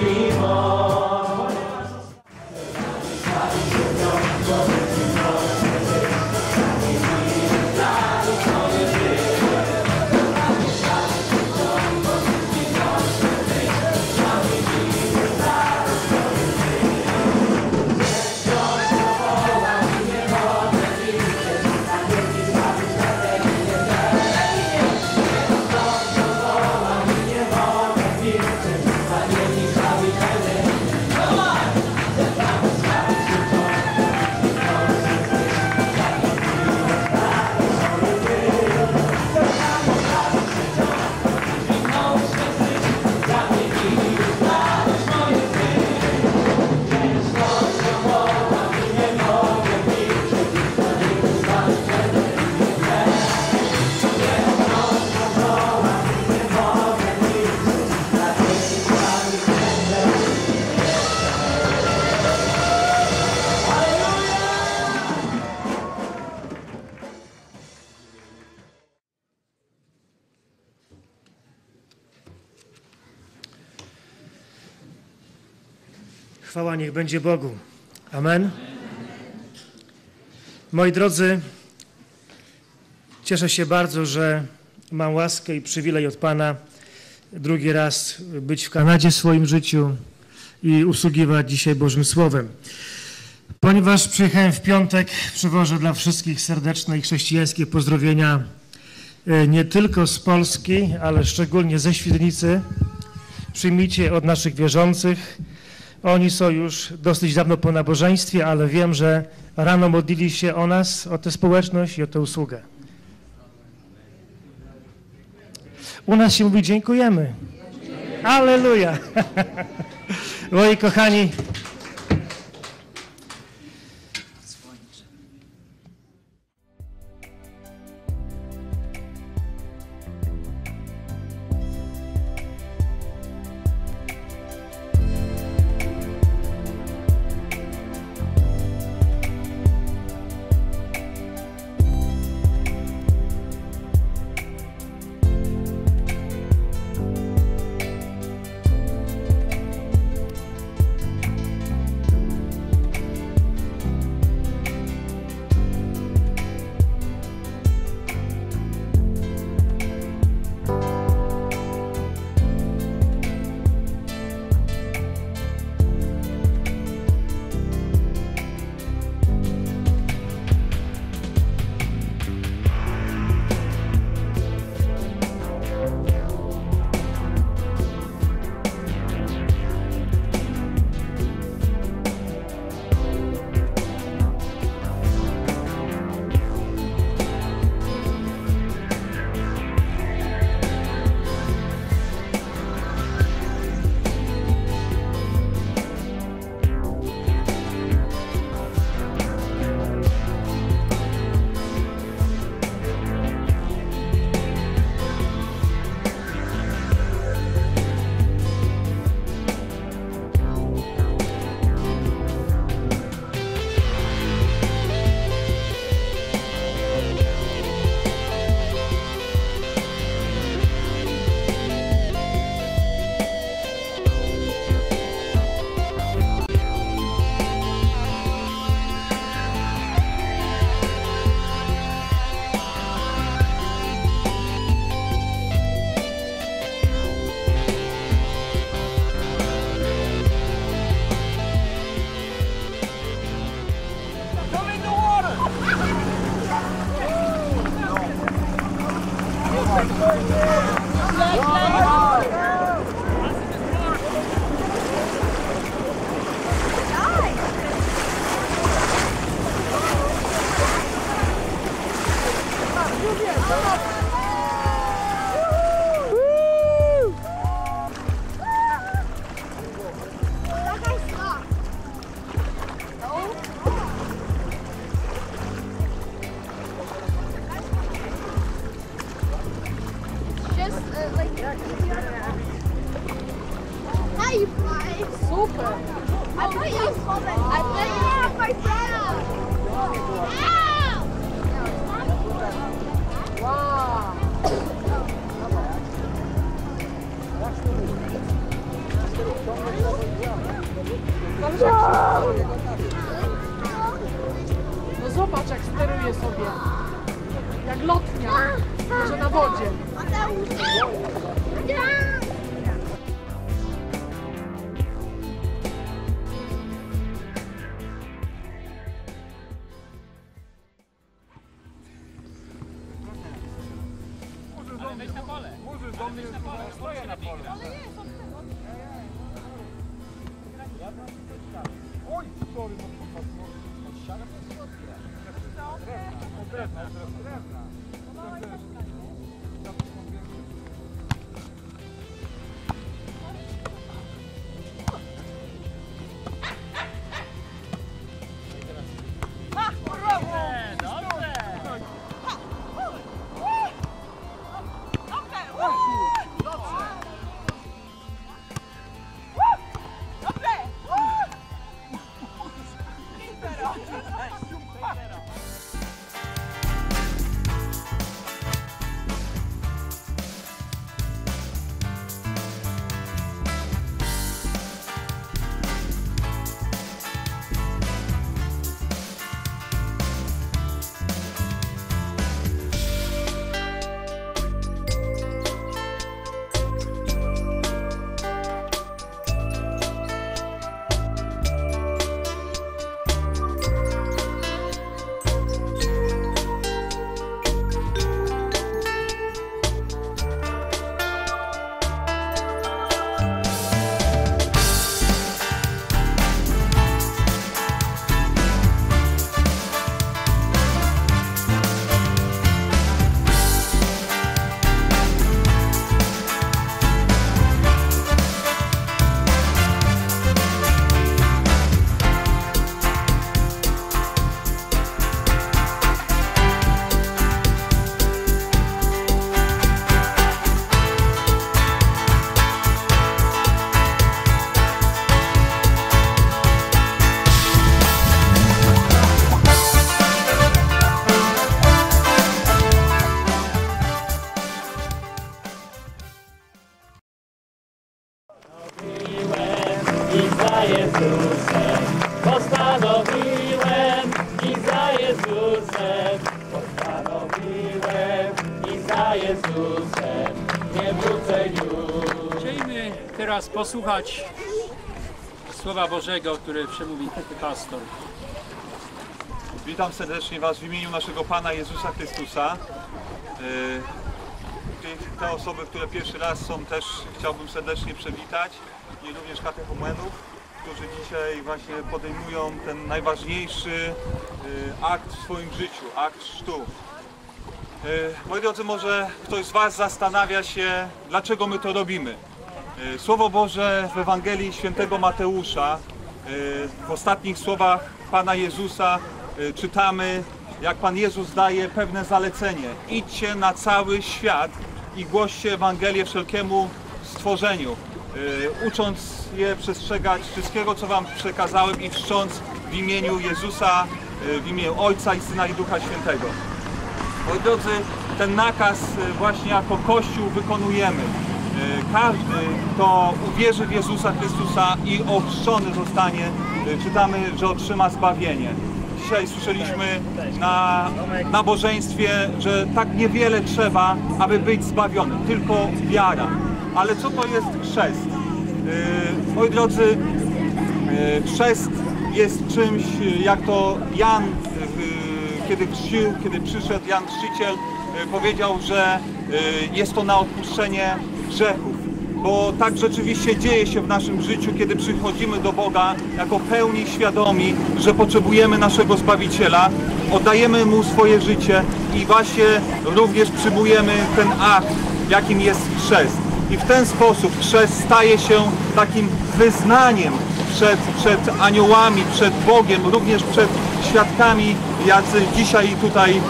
be more. Chwała niech będzie Bogu. Amen. Moi drodzy, cieszę się bardzo, że mam łaskę i przywilej od Pana drugi raz być w Kanadzie w swoim życiu i usługiwać dzisiaj Bożym Słowem. Ponieważ przyjechałem w piątek, przywożę dla wszystkich serdeczne i chrześcijańskie pozdrowienia e, nie tylko z Polski, ale szczególnie ze Świdnicy. Przyjmijcie od naszych wierzących. Oni są już dosyć dawno po nabożeństwie, ale wiem, że rano modlili się o nas, o tę społeczność i o tę usługę. U nas się mówi dziękujemy. Aleluja. Moi kochani, za Jezusem postanowiłem i za Jezusem postanowiłem i za Jezusem nie wrócę już. Chcielibyśmy teraz posłuchać Słowa Bożego, które przemówi pastor. Witam serdecznie Was w imieniu naszego Pana Jezusa Chrystusa. Tych- Te osoby, które pierwszy raz są też chciałbym serdecznie przywitać i również katechumenów, którzy dzisiaj właśnie podejmują ten najważniejszy yy, akt w swoim życiu, akt chrztu. Yy, Moi drodzy, może ktoś z Was zastanawia się, dlaczego my to robimy. Yy, Słowo Boże w Ewangelii Świętego Mateusza, w ostatnich słowach Pana Jezusa czytamy, jak Pan Jezus daje pewne zalecenie. Idźcie na cały świat i głoście Ewangelię wszelkiemu stworzeniu, ucząc je przestrzegać wszystkiego, co Wam przekazałem i czcząc w imieniu Jezusa, yy, w imieniu Ojca i Syna i Ducha Świętego. Moi drodzy, ten nakaz y, właśnie jako Kościół wykonujemy. Y, Każdy, kto uwierzy w Jezusa Chrystusa i ochrzczony zostanie, y, czytamy, że otrzyma zbawienie. Dzisiaj słyszeliśmy na nabożeństwie, że tak niewiele trzeba, aby być zbawionym, tylko wiara. Ale co to jest chrzest? Y, Moi drodzy, E, Chrzest jest czymś, jak to Jan, e, kiedy chrzcił, kiedy przyszedł Jan Chrzciciel, powiedział, że jest to na odpuszczenie grzechów. Bo tak rzeczywiście dzieje się w naszym życiu, kiedy przychodzimy do Boga jako pełni świadomi, że potrzebujemy naszego Zbawiciela, oddajemy Mu swoje życie i właśnie również przyjmujemy ten akt, jakim jest chrzest. I w ten sposób chrzest staje się takim wyznaniem przed, przed aniołami, przed Bogiem, również przed świadkami, jacy dzisiaj tutaj e,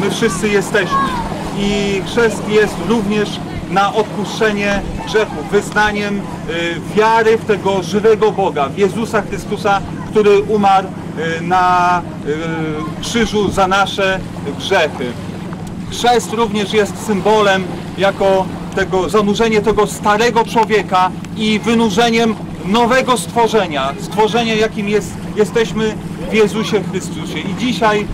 my wszyscy jesteśmy. I chrzest jest również na odpuszczenie grzechów, wyznaniem e, wiary w tego żywego Boga, w Jezusa Chrystusa, który umarł e, na krzyżu za nasze grzechy. Chrzest również jest symbolem jako tego, zanurzenie tego starego człowieka i wynurzeniem nowego stworzenia, stworzenia jakim jest, jesteśmy w Jezusie Chrystusie. I dzisiaj y,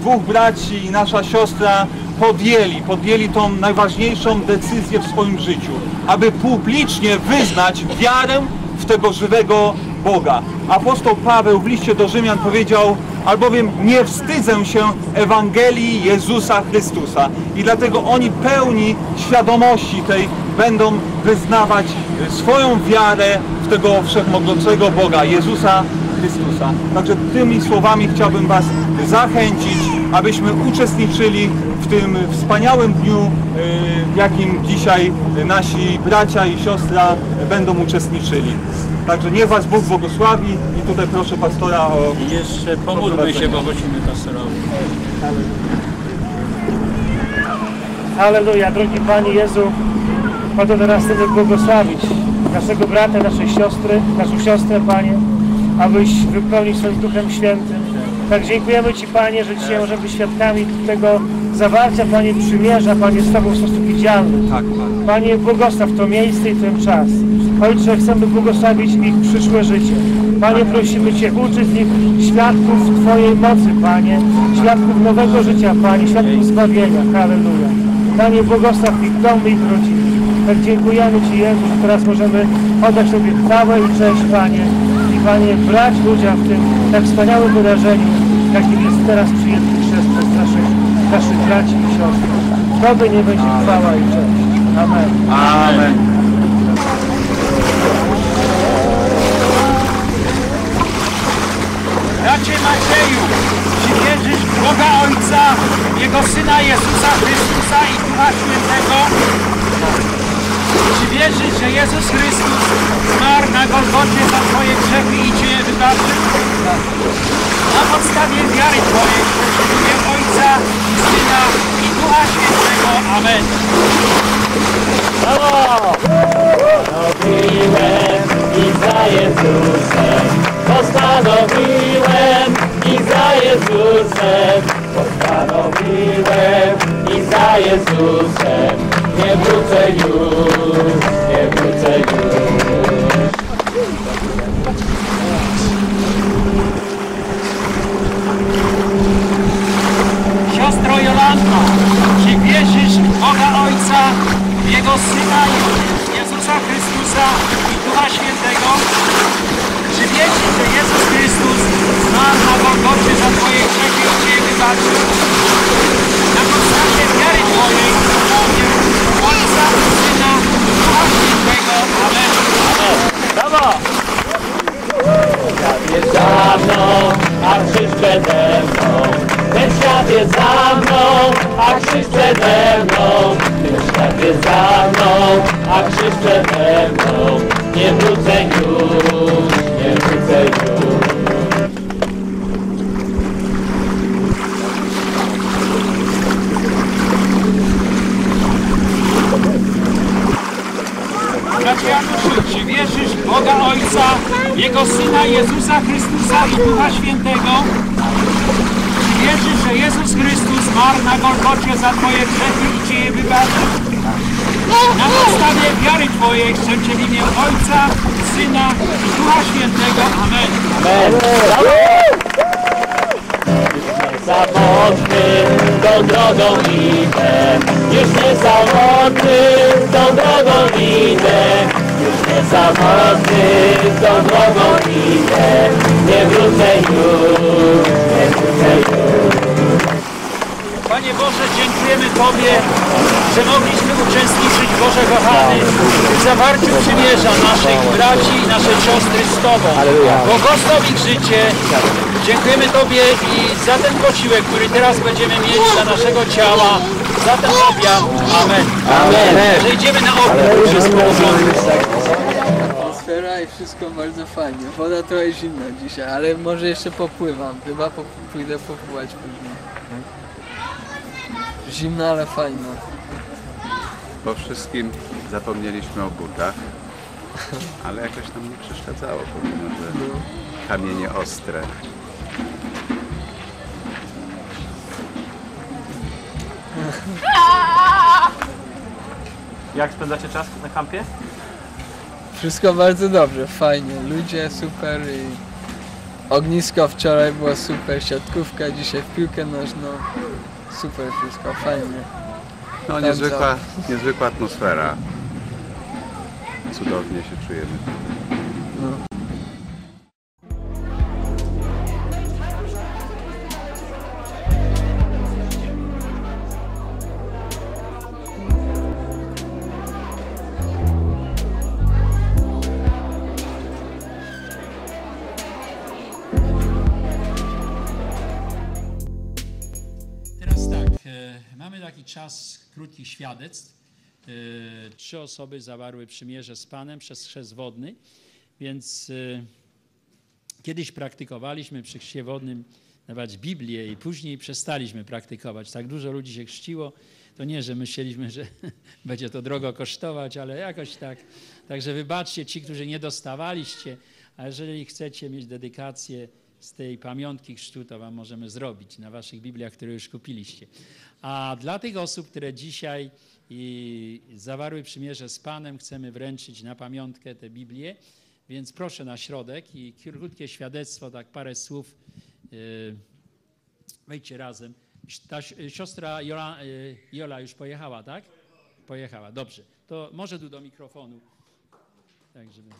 dwóch braci i nasza siostra podjęli, podjęli tą najważniejszą decyzję w swoim życiu, aby publicznie wyznać wiarę w tego żywego Boga. Apostoł Paweł w liście do Rzymian powiedział, albowiem nie wstydzę się Ewangelii Jezusa Chrystusa. I dlatego oni pełni świadomości tej będą wyznawać swoją wiarę w tego wszechmogącego Boga, Jezusa Chrystusa. Także tymi słowami chciałbym Was zachęcić, abyśmy uczestniczyli w tym wspaniałym dniu, e, w jakim dzisiaj nasi bracia i siostra będą uczestniczyli. Także niech Was Bóg błogosławi i tutaj proszę pastora o... I jeszcze pomódlmy się, bo prosimy pastorowi. Halleluja, drogi Panie Jezu, oto teraz chcemy błogosławić naszego brata, naszej siostry, naszą siostrę, Panie, abyś wypełnił swoim Duchem Świętym. Tak dziękujemy Ci, Panie, że dzisiaj możemy być świadkami tego zawarcia, Panie, przymierza, Panie, z Tobą w sposób widzialny. Tak, Pan. Panie, błogosław to miejsce i ten czas. Ojcze, chcemy błogosławić ich przyszłe życie. Panie, prosimy Cię, uczyć z nich świadków Twojej mocy, Panie, świadków nowego życia, Panie, świadków zbawienia. Halleluja. Panie, błogosław ich domy, ich rodziny. Tak dziękujemy Ci, Jezu, że teraz możemy oddać Tobie chwałę i cześć, Panie. I Panie, brać udział w tym tak wspaniałym wydarzeniu, jakim jest teraz przyjęty chrzest przez naszych, naszych braci i siostry. Tobie nie będzie chwała i cześć. Amen. Amen. Bracie Macieju, czy wierzysz w Boga Ojca, Jego Syna Jezusa Chrystusa i Ducha Świętego? Czy wierzysz, że Jezus Chrystus zmarł na Golgocie za Twoje grzechy i Cię wybaczył? Na podstawie wiary Twojej imię Ojca, Syna i Ducha Świętego. Amen. Postanowiłem i za Jezusem Postanowiłem i za Jezusem Postanowiłem i za Jezusem Nie wrócę już, nie wrócę już Siostro Jolanta, czy wierzysz w Boga Ojca, w Jego Syna Jezusa Chrystusa i Ducha Świętego? Czy wierzysz, że Jezus Chrystus zmarł na Golgocie za Twoje grzechy i Cię wybaczył? Na podstawie wiary Twojej za mną, a krzyż przede mną. Ten świat jest za mną, a krzyż przede mną. Ten świat jest za mną, a krzyż przede mną. Nie wrócę już, nie wrócę już. Bracie Januszu, czy wierzysz w Boga Ojca, Jego Syna Jezusa Chrystusa i Ducha Świętego? Czy wierzysz, że Jezus Chrystus zmarł na Golgocie za Twoje grzechy i Cię je wybawił? Na podstawie wiary Twojej chcę Cię w imię Ojca, Syna i Ducha Świętego. Amen. Samotny tą drogą idę, już nie samotny tą drogą idę, już nie samotny tą drogą idę, nie wrócę już, nie wrócę już. Panie Boże, dziękujemy Tobie, że mogliśmy uczestniczyć, Boże kochany, w zawarciu przymierza naszych braci i naszej siostry z Tobą. Błogosław ich życie. Dziękujemy Tobie i za ten posiłek, który teraz będziemy mieć dla naszego ciała, za ten obiad. Amen. Amen. Przejdziemy na obiad. Porządku. atmosfera i wszystko bardzo fajnie. Woda trochę zimna dzisiaj, ale może jeszcze popływam. Chyba pójdę popływać później. Zimna, ale fajna. Po wszystkim zapomnieliśmy o butach, ale jakoś nam nie przeszkadzało, pomimo że kamienie ostre. Jak spędzacie czas na kampie? Wszystko bardzo dobrze, fajnie. Ludzie super i ognisko wczoraj było super, siatkówka, dzisiaj w piłkę nożną. Super wszystko, fajnie. No Tam niezwykła, niezwykła atmosfera. Cudownie się czujemy. Czas krótkich świadectw. E, trzy osoby zawarły przymierze z Panem przez chrzest wodny, więc e, kiedyś praktykowaliśmy przy chrzcie wodnym dawać Biblię i później przestaliśmy praktykować. Tak dużo ludzi się chrzciło, to nie, że myśleliśmy, że będzie to drogo kosztować, ale jakoś tak. Także wybaczcie ci, którzy nie dostawaliście, a jeżeli chcecie mieć dedykację z tej pamiątki chrztu, to wam możemy zrobić na waszych Bibliach, które już kupiliście. A dla tych osób, które dzisiaj i zawarły przymierze z Panem, chcemy wręczyć na pamiątkę te Biblię, więc proszę na środek i krótkie świadectwo, tak parę słów. Yy, Wejdźcie razem. Ta si- siostra Jola, y, Jola już pojechała, tak? Pojechała, dobrze. To może tu do mikrofonu. Tak, żeby...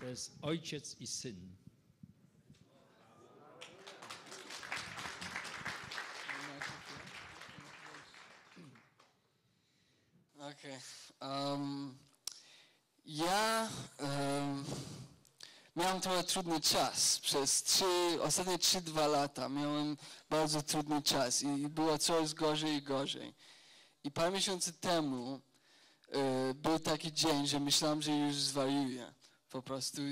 To jest ojciec i syn. Okej. em, ja em, miałem trochę trudny czas. Przez trzy, ostatnie 3-2 lata miałem bardzo trudny czas i było coraz gorzej i gorzej. I parę miesięcy temu e, był taki dzień, że myślałem, że już zwariuję. Po prostu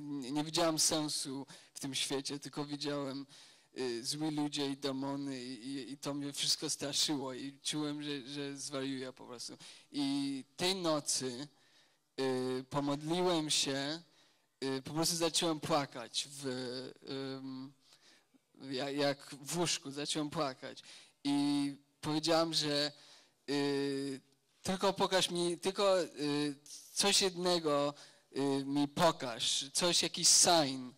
nie, nie widziałem sensu w tym świecie, tylko widziałem y, zły ludzie i demony i, i, to mnie wszystko straszyło i czułem, że, że zwariuję po prostu. I tej nocy y, pomodliłem się, y, po prostu zacząłem płakać w, ym, jak, w łóżku, zacząłem płakać i powiedziałem, że y, tylko pokaż mi, tylko y, coś jednego y, mi pokaż, coś, jakiś sign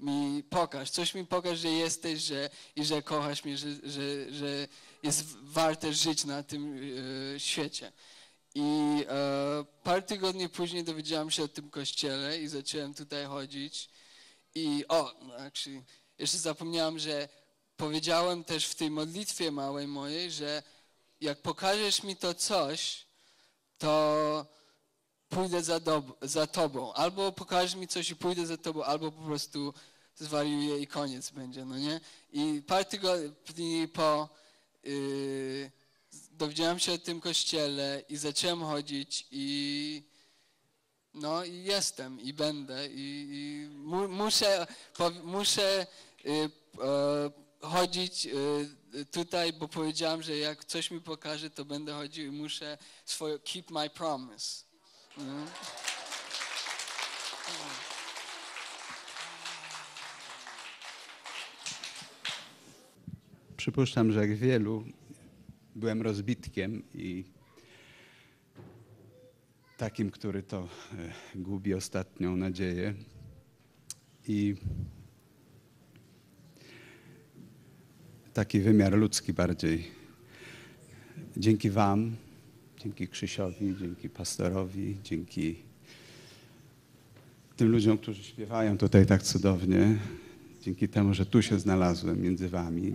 mi pokaż, coś mi pokaż, że jesteś, że, i że kochasz mnie, że, że, że jest warte żyć na tym y, świecie. I e, parę tygodni później dowiedziałem się o tym kościele i zacząłem tutaj chodzić. I o, no actually, jeszcze zapomniałem, że powiedziałem też w tej modlitwie małej mojej, że jak pokażesz mi to coś, to pójdę za, za tobą. Albo pokażesz mi coś i pójdę za tobą, albo po prostu zwariuję i koniec będzie, no nie? I parę tygodni po yy, dowiedziałem się o tym kościele i zacząłem chodzić i no i jestem i będę i, i mu, muszę, po, muszę y, e, chodzić y, tutaj, bo powiedziałem, że jak coś mi pokaże, to będę chodził i muszę swoje keep my promise. Przypuszczam, że jak wielu byłem rozbitkiem i takim, który to e, gubi ostatnią nadzieję. I taki wymiar ludzki bardziej. Dzięki Wam, dzięki Krzysiowi, dzięki pastorowi, dzięki tym ludziom, którzy śpiewają tutaj tak cudownie, dzięki temu, że tu się znalazłem między Wami,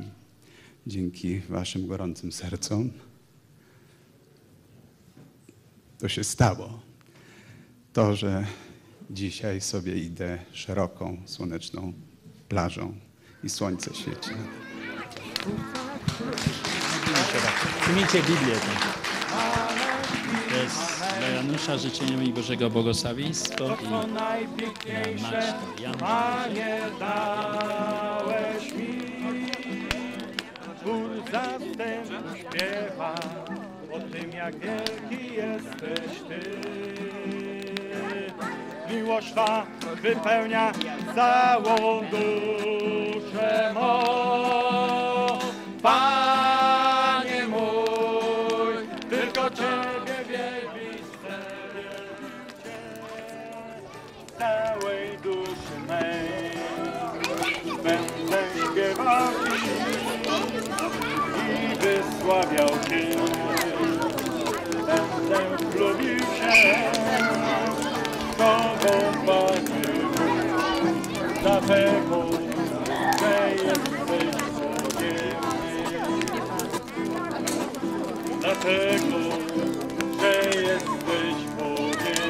dzięki Waszym gorącym sercom, to się stało. To, że dzisiaj sobie idę szeroką, słoneczną plażą i słońce świeci. Przyjmijcie Biblię. Jest dla Janusza życzeniem i Bożego błogosławieństwo i Maćka. Jan Panie dałeś mi, chór zastępu śpiewa o tym, jak wielki jesteś Ty. Miłość Twa wypełnia całą duszę mą. Wysławiał Cię. Będę lubił się z Tobą bawił, dlatego, że jesteś Bogiem. Dlatego, że jesteś Bogiem.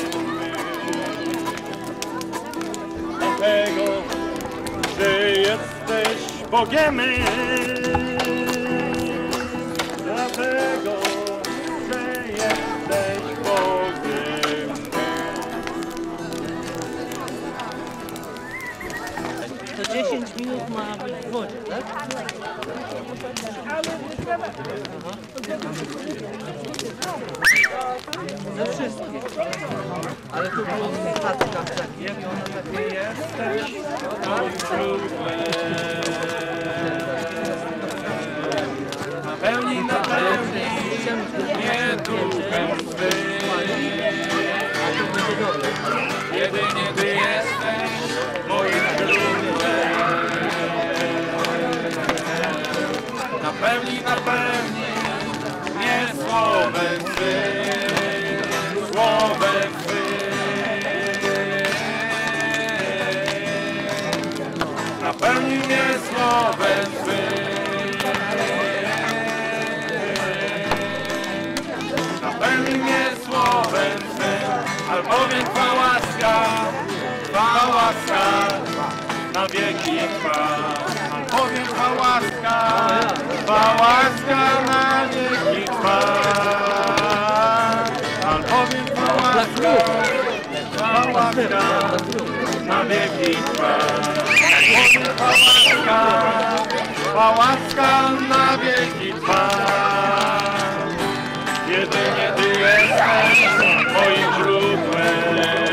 Dlatego, że jesteś Bogiem. To 10 minut ma być w wodzie, tak? Ze wszystkich. Ale tu było statka takie, jak ono takie jest. Napełnij, napełnij mnie duchem Twym. Napełnij mnie słowem Twym, słowem Twym. Napełnij mnie słowem Twym. Napełnij mnie słowem Twym, albowiem Twa łaska, Twa łaska na wieki trwa wieczna łaska, Twa łaska na wieki trwa. Albowiem Twa łaska, Twa łaska na wieki trwa. Albowiem Twa łaska, Twa łaska na wieki trwa. Jedynie Ty jesteś moim źródłem,